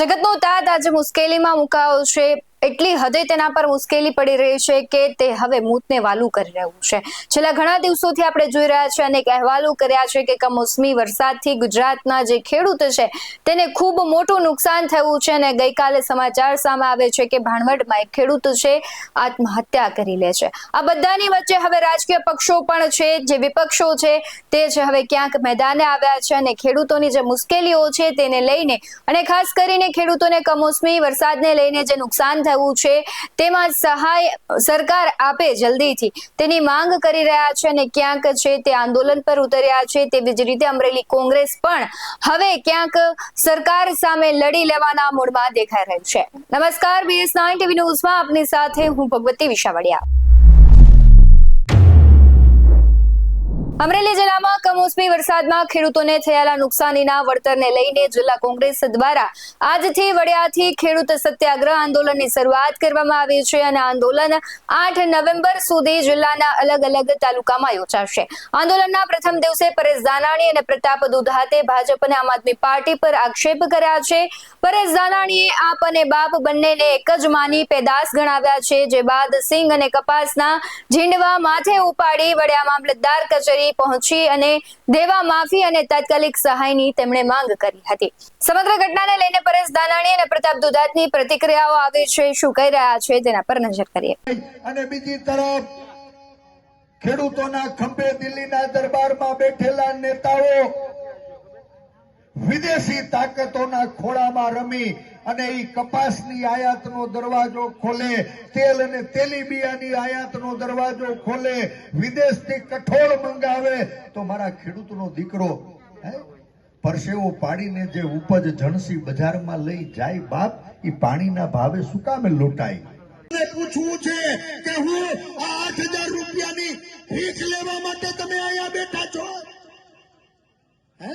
જગતનો તાત આજે મુશ્કેલીમાં મુકાયો છે. એટલી હદે તેના પર મુશ્કેલી પડી રહી છે કે તે હવે મૂતને વાલું કરી રહ્યું છે. છેલ્લા ઘણા દિવસોથી આપણે જોઈ રહ્યા છે અનેક અહેવાલો કર્યા છે કે કમોસમી વરસાદથી ગુજરાતના જે ખેડૂત છે તેને ખૂબ મોટું નુકસાન થયું છે અને ગઈકાલે સમાચાર સામે આવે છે કે ભાણવડમાં એક ખેડૂત છે આત્મહત્યા કરી લે છે. આ બધાની વચ્ચે હવે રાજકીય પક્ષો પણ છે, જે વિપક્ષો છે તે છે હવે ક્યાંક મેદાને આવ્યા છે અને ખેડૂતોની જે મુશ્કેલીઓ છે તેને લઈને અને ખાસ કરીને ખેડૂતોને કમોસમી વરસાદને લઈને જે નુકસાન થયું છે. તેમાં સહાય સરકાર આપે જલ્દીથી. તેની માંગ કરી રહ્યા છે અને ક્યાંક છે તે આંદોલન પર ઉતર્યા છે. તેવી જ રીતે અમરેલી કોંગ્રેસ પણ હવે ક્યાંક સરકાર સામે લડી લેવાના મૂડમાં દેખાઈ રહ્યું છે. નમસ્કાર બીએસ નાઇન ટીવી ન્યૂઝમાં આપની સાથે હું ભગવતી વિશાવડિયા. અમરેલી જિલ્લામાં કમોસમી વરસાદમાં ખેડૂતોને થયેલા નુકસાનીના વળતરને લઈને જિલ્લા કોંગ્રેસ દ્વારા આજથી વડિયાથી ખેડૂત સત્યાગ્રહ આંદોલનની શરૂઆત કરવામાં આવી છે અને આંદોલન આઠ નવેમ્બર સુધી જિલ્લાના અલગ અલગ તાલુકામાં યોજાશે. આંદોલનના પ્રથમ દિવસે પરેશ દાનાણી અને પ્રતાપ દુધાતે ભાજપ અને આમ આદમી પાર્ટી પર આક્ષેપ કર્યા છે. પરેશ દાનાણીએ આપ અને બાપ બંનેને એક જ માની પેદાશ ગણાવ્યા છે. જે બાદ સિંગ અને કપાસના ઝીંડવા માથે ઉપાડી વડિયા મામલતદાર કચેરી પહોંચી અને દેવા માફી અને તાત્કાલિક સહાયની તેમણે માંગ કરી હતી. સમગ્ર ઘટનાને લઈને પરેશ દાનાણી અને પ્રતાપ દુધાતની પ્રતિક્રિયાઓ આવી છે, શું કહી રહ્યા છે તેના પર નજર કરીએ. અને બીજી તરફ ખેડૂતોના ખંભે દિલ્હીના દરબારમાં બેઠેલા નેતાઓ વિદેશી તાકાતોના ખોળામાં રમી અને એ કપાસની આયાતનો દરવાજો ખોલે, તેલ અને તેલીબિયાની આયાતનો દરવાજો ખોલે, વિદેશથી કઠોળ મંગાવે, તો મારા ખેડૂતનો દીકરો પરસેવો પાડીને જે ઉપજ જણસી બજારમાં લઈ જાય બાપ એ પાણીના ભાવે શું કામે લૂંટાય? પૂછવું છે કે હું આઠ હજાર રૂપિયાની ભીખ લેવા માટે તમે અહીંયા બેઠા છો હે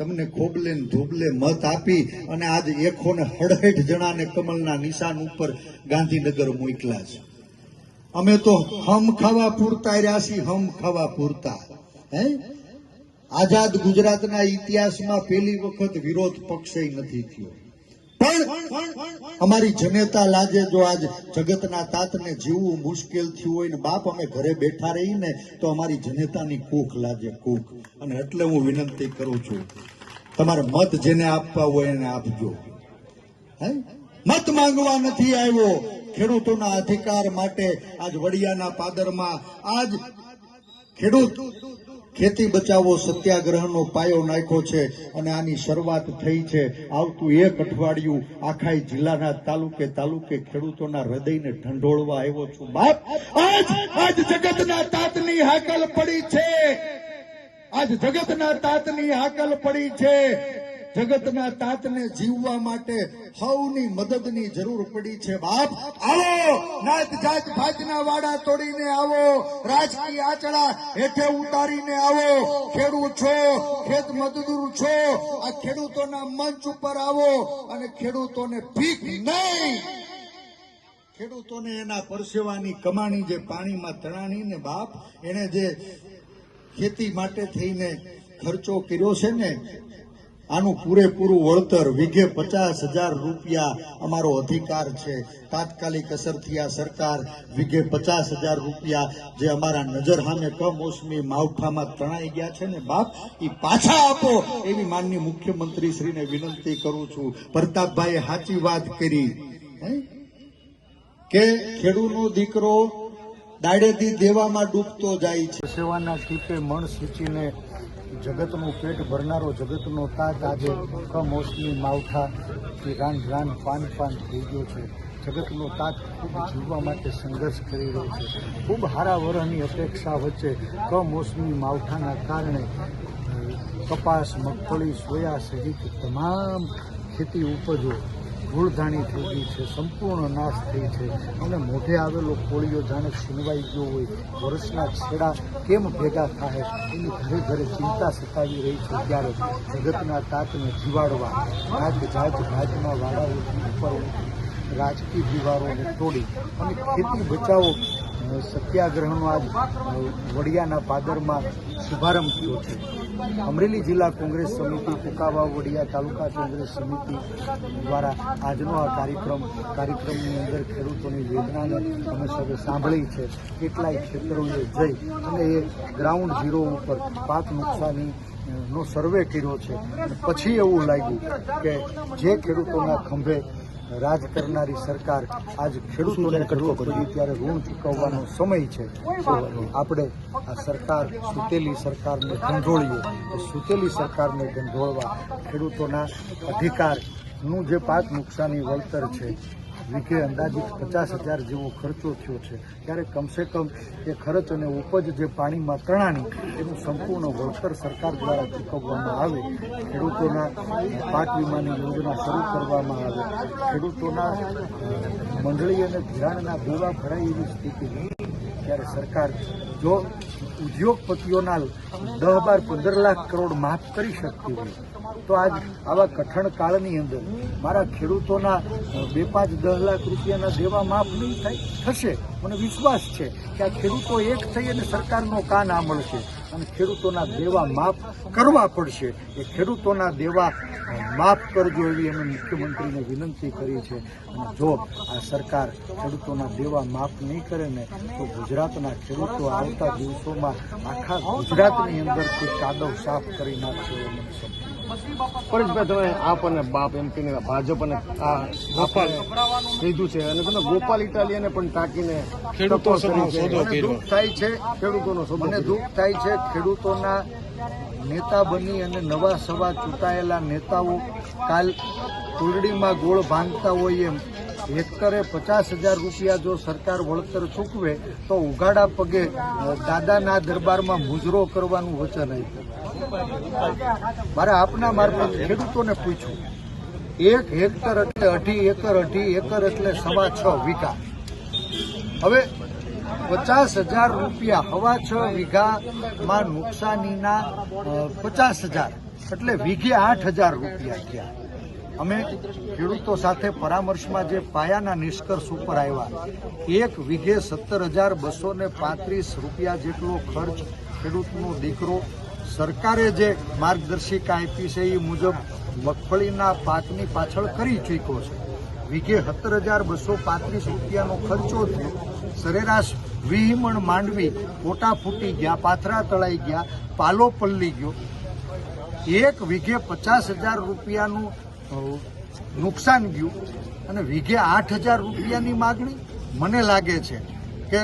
તમને ખોબલે ધોબલે મત આપી અને આજ એકો ને હડહેઠ જણાને કમલના નિશાન ઉપર ગાંધીનગર મોકલા છે. અમે તો હમ ખાવા પૂરતા રહ્યા છીએ, હમ ખાવા પૂરતા. હે? આઝાદ ગુજરાતના ઇતિહાસમાં પહેલી વખત વિરોધ પક્ષે નથી થયો. પણ અમારી જનેતા લાજે જો આજ જગતના તાતને જીવવું મુશ્કેલ થયું હોય ને બાપ અમે ઘરે બેઠા રહીને તો અમારી જનેતાની કૂખ લાજે કૂખ અને એટલે હું વિનંતી કરું છું, તમારે મત જેને આપવા હોય એને આપજો. હે? મત માંગવા નથી આવ્યો. ખેડૂતોના અધિકાર માટે આજ વડિયાના પાદરમાં આજ ખેડૂત ખેતી બચાવો સત્યાગ્રહનો પાયો નાખ્યો છે અને આની શરૂઆત થઈ છે આવતું એક અઠવાડિયું આખા જિલ્લાના તાલુકે તાલુકે ખેડૂતોના હૃદયને ઢંઢોળવા આવ્યો છું. બાપ, આજ આજ જગતના તાતની હાકલ પડી છે. આજ જગતના તાતની હાકલ પડી છે. જગતના તાતને જીવવા માટે સૌની મદદની જરૂર પડી છે, બાપ. આવો, નાત જાત ભાતના વાડા તોડીને આવો. રાજકીય આચળા હેઠે ઉતારીને આવો. ખેડૂત છો, ખેત મજદૂર છો, આ ખેડૂતોના મંચ ઉપર આવો અને ખેડૂતોને ભીખ નહીં. ખેડૂતોને એના પરસેવાની કમાણી જે પાણીમાં તણાણી ને બાપ એને જે ખેતી માટે થઈને ખર્ચો કર્યો છે ને આનું પૂરેપૂરું વળતર વીઘે પચાસ હજાર રૂપિયા અમારો અધિકાર છે. તાત્કાલિક અસરથી આ સરકાર વીઘે પચાસ હજાર રૂપિયા જે અમારા નજર સામે કમોસમી માવઠામાં તણાઈ ગયા છે ને બાપ એ પાછા આપો એવી માનની મુખ્યમંત્રી શ્રીને વિનંતી કરું છું. પ્રતાપભાઈએ સાચી વાત કરી. હે? કે ખેડૂતનો દીકરો દાડેથી દેવામાં ડૂબતો જાય છે. સેવાના ટીપે મણ સૂચીને જગતનું પેટ ભરનારો જગતનો તાત આજે કમોસમી માવઠાથી રાન રાન પાન પાન થઈ ગયો છે. જગતનો તાત ખૂબ જીવવા માટે સંઘર્ષ કરી રહ્યો છે. ખૂબ હારા વરહની અપેક્ષા વચ્ચે કમોસમી માવઠાના કારણે કપાસ, મગફળી, સોયા સહિત તમામ ખેતી ઉપજો ધૂળધાણી થઈ ગઈ છે, સંપૂર્ણ નાશ થઈ છે. અને મોઢે આવેલો કોળીઓ જાણે છીનવાઈ ગયો હોય, વર્ષના છેડા કેમ ભેગા થાય, એની ઘરે ઘરે ચિંતા સતાવી રહી છે ત્યારે જગતના તાતને જીવાડવા નાચ જાત ભાતના વાડાઓથી ઉપર રાજકીય દીવારોને તોડી અને ખેતી બચાવો સત્યાગ્રહનો આજ વડિયાના પાદરમાં શુભારંભ થયો છે. અમરેલી જિલ્લા કોંગ્રેસ સમિતિ, કુકાવા વડિયા તાલુકા કોંગ્રેસ સમિતિ દ્વારા આજનો આ કાર્યક્રમ, કાર્યક્રમની અંદર ખેડૂતોની વેદનાને અમે સૌ સાંભળી છે. કેટલાય ક્ષેત્રોએ જઈ અને એ ગ્રાઉન્ડ ઝીરો ઉપર પાક નુકસાની નો સર્વે કર્યો છે. પછી એવું લાગ્યું કે જે ખેડૂતોના ખંભે રાજ કરનારી સરકાર આજ ખેડૂતોને જરૂર કરી ત્યારે ઋણ ચૂકવવાનો સમય છે. આપણે આ સરકાર સૂતેલી સરકારને ગંધોળીએ. સુતેલી સૂતેલી સરકારને ગંધોળવા ખેડૂતોના અધિકારનું જે પાક નુકસાની વળતર છે વીઘે અંદાજિત પચાસ હજાર જેવો ખર્ચો થયો છે. ત્યારે કમસે કમ એ ખર્ચ અને ઉપજ જે પાણીમાં તણાણી, એનું સંપૂર્ણ વળતર સરકાર દ્વારા ચૂકવવામાં આવે. ખેડૂતોના પાક વીમાની યોજના શરૂ કરવામાં આવે. ખેડૂતોના મંડળી અને ધિરાણના દેવા ભરાય એવી સ્થિતિ ત્યારે સરકાર જો ઉદ્યોગપતિઓના દહ બાર પંદર લાખ કરોડ માફ કરી શકતી હોય તો આજ આવા કઠણ કાળની અંદર મારા ખેડૂતોના બે પાંચ દસ લાખ રૂપિયાના દેવા માફ નહીં થાય, થશે. મને વિશ્વાસ છે કે આ ખેડૂતો એક થઈ અને સરકારનો કાન આંબળશે અને ખેડૂતોના દેવા માફ કરવા પડશે. એ ખેડૂતોના દેવા માફ કરજો એવી અમે મુખ્યમંત્રીને વિનંતી કરી છે. અને જો આ સરકાર ખેડૂતોના દેવા માફ નહીં કરે ને તો ગુજરાતના ખેડૂતો આવતા દિવસોમાં આખા ગુજરાતની અંદરથી કાદવ સાફ કરી નાખશે એવું મને સમજાય. પરેશભાઈ તમે આપ અને બાપ એમ કહીને ભાજપ અને આ ગોપાલ કીધું છે અને તમે ગોપાલ ઇટાલિયાને પણ ટાંકીને ખેડૂતો થાય છે ખેડૂતોનો મને દુઃખ થાય છે ખેડૂતોના નેતા બની અને નવા સવા ચૂંટાયેલા નેતાઓ કાલ કુલડીમાં ગોળ ભાંગતા હોય એમ. હેક્ટરે પચાસ હજાર રૂપિયા જો સરકાર વળતર ચૂકવે, તો ઉઘાડા પગે દાદાના દરબારમાં મુજરો કરવાનું વચન આપ્યું. મારે આપના મારફત ખેડૂતોને પૂછ્યું એક હેક્ટર એટલે અઢી એકર અઢી એકર એટલે સવા છ વીઘા. હવે પચાસ હજાર રૂપિયા હવા છ વીઘામાં નુકસાનીના પચાસ હજાર. એટલે વીઘે આઠ હજાર રૂપિયા થયા. અમે ખેડૂતો સાથે પરામર્શમાં જે પાયાના નિષ્કર્ષ ઉપર આવ્યા, એક વીઘે સત્તર હજાર બસો ને પાંત્રીસ રૂપિયા જેટલો ખર્ચ ખેડૂતનો દીકરો સરકારે જે માર્ગદર્શિકા આપી છે એ મુજબ મગફળીના પાકની પાછળ કરી ચૂક્યો છે. વીઘે સત્તર હજાર બસો પાંત્રીસ રૂપિયાનો ખર્ચો થયો. સરેરાશ વિહીમણ માંડવી ફોટા ફૂટી ગયા, પાથરા તળાઈ ગયા, પાલો પલ્લી ગયો. એક વીઘે પચાસ હજાર રૂપિયાનું નુકસાન ગયું અને વીઘે આઠ હજાર રૂપિયાની માગણી મને લાગે છે. કે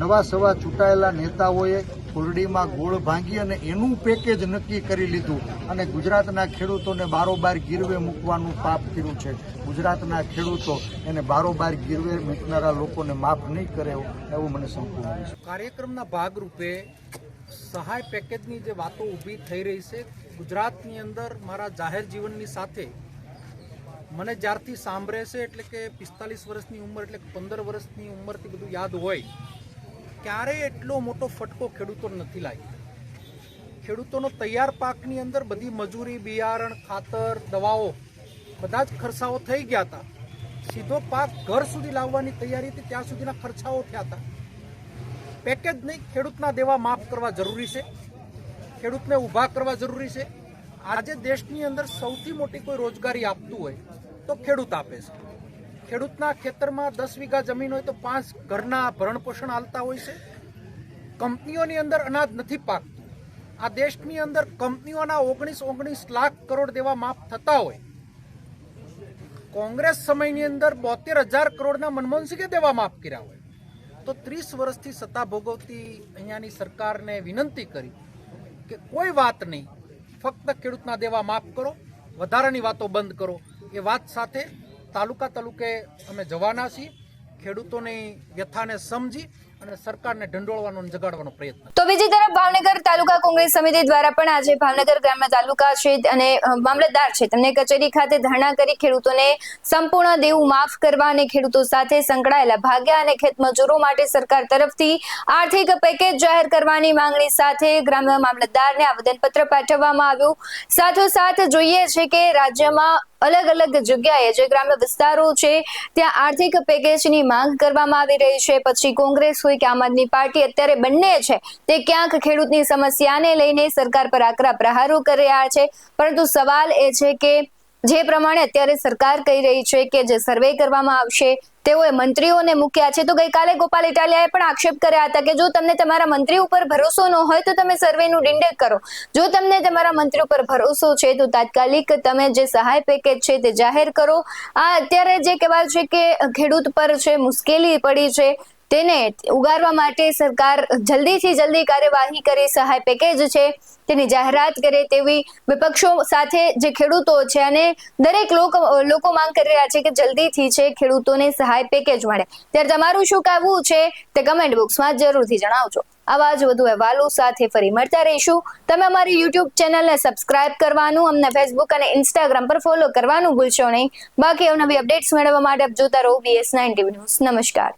નવા સવા ચૂંટાયેલા નેતાઓએ કોરડીમાં ગોળ ભાંગી અને એનું પેકેજ નક્કી કરી લીધું અને ગુજરાતના ખેડૂતોને બારોબાર ગીરવે મૂકવાનું પાપ કર્યું છે ગુજરાતના ખેડૂતો એને બારોબાર ગીરવે મૂકનારા લોકોને માફ નહીં કરે એવું મને સંપૂર્ણ. કાર્યક્રમના ભાગરૂપે સહાય પેકેજની જે વાતો ઊભી થઈ રહી છે, ગુજરાતની અંદર મારા જાહેર જીવનની સાથે મને જ્યારથી સાંભળે છે એટલે કે પિસ્તાલીસ વર્ષની ઉંમર એટલે પંદર વર્ષની ઉંમરથી બધું યાદ હોય ક્યારેય એટલો મોટો ફટકો ખેડૂતો નથી લાગ્યો? ખેડૂતોનો તૈયાર પાકની અંદર બધી મજૂરી, બિયારણ, ખાતર, દવાઓ બધા જ ખર્ચાઓ થઈ ગયા હતા. સીધો પાક ઘર સુધી લાવવાની તૈયારી હતી, ત્યાં સુધીના ખર્ચાઓ થયા હતા. પેકેજ નહીં, ખેડૂતના દેવા માફ કરવા જરૂરી છે. ખેડૂતને ઊભા કરવા જરૂરી છે. આજે દેશની અંદર સૌથી મોટી કોઈ રોજગારી આપતું હોય તો ખેડૂત આપે છે. ખેડૂતના ખેતરમાં દસ વીઘા જમીન હોય તો પાંચ ઘરના ભરણ પોષણ હાલતા હોય છે. કંપનીઓની અંદર અનાજ નથી પાકતું. આ દેશની અંદર કંપનીઓના ઓગણીસ ઓગણીસ લાખ કરોડ દેવા માફ થતા હોય. કોંગ્રેસ સમયની અંદર બોતેર હજાર કરોડના મનમોહનસિંહે દેવા માફ કર્યા હોય. તો ત્રીસ વર્ષથી સત્તા ભોગવતી અહીંયાની સરકારને વિનંતી કરી કે કોઈ વાત નહીં. ફક્ત ખેડૂતના દેવા માફ કરો. વધારાની વાતો બંધ કરો. એ વાત સાથે તાલુકા તાલુકે અમે જવાના છીએ. ખેડૂતોની વ્યથાને સમજી અને કોંગ્રેસ સમિતિ દ્વારા પણ આજે ભાવનગર ગ્રામ્ય તાલુકા છે અને મામલતદાર છે. તેમને કચેરી ખાતે ધરણા કરી ખેડૂતોને સંપૂર્ણ દેવું માફ કરવા અને ખેડૂતો સાથે સંકળાયેલા ભાગ્યા અને ખેતમજૂરો માટે સરકાર તરફથી આર્થિક પેકેજ જાહેર કરવાની માંગણી સાથે ગ્રામ્ય મામલતદારને આવેદનપત્ર પાઠવવામાં આવ્યું. સાથોસાથ જોઈએ છે કે રાજ્યમાં અલગ અલગ જગ્યાએ જે ગ્રામ્ય વિસ્તારો છે, ત્યાં આર્થિક પેકેજની માંગ કરવામાં આવી રહી છે. પછી કોંગ્રેસ હોય કે આમ આદમી પાર્ટી, અત્યારે બંને છે, તે ક્યાંક ખેડૂતની સમસ્યાને લઈને સરકાર પર આકરા પ્રહારો કરી રહ્યા છે. પરંતુ સવાલ એ છે કે જે પ્રમાણે અત્યારે સરકાર કહી રહી છે કે જે સર્વે કરવામાં આવશે, તેઓએ મંત્રીઓને મૂક્યા છે. તો ગઈકાલે ગોપાલ ઇટાલિયાએ પણ આક્ષેપ કર્યા હતા કે જો તમને તમારા મંત્રી ઉપર ભરોસો ન હોય તો તમે સર્વેનું ડિંડેક કરો. જો તમને તમારા મંત્રી ઉપર ભરોસો છે તો તાત્કાલિક તમે જે સહાય પેકેજ છે તે જાહેર કરો. આ અત્યારે જે કહેવાય છે કે ખેડૂત પર છે, મુશ્કેલી પડી છે. તેને ઉગારવા માટે સરકાર જલ્દીથી જલ્દી કાર્યવાહી કરે સહાય પેકેજ છે, તેની જાહેરાત કરે તેવી વિપક્ષો સાથે જે ખેડૂતો છે અને દરેક લોકો લોકો માંગ કરી રહ્યા છે કે જલ્દીથી છે ખેડૂતોને સહાય પેકેજ મળે. ત્યારે તમારું શું કહેવું છે તે કમેન્ટ બોક્સમાં જરૂરથી જણાવજો. આવા જ વધુ અહેવાલો સાથે ફરી મળતા રહીશું. તમે અમારી યુટ્યુબ ચેનલને સબસ્ક્રાઇબ કરવાનું, અમને ફેસબુક અને ઇન્સ્ટાગ્રામ પર ફોલો કરવાનું ભૂલશો નહીં. બાકી નવી અપડેટ્સ મેળવવા માટે જોતા રહો બીએસ નાઇન ટીવી ન્યૂઝ નમસ્કાર.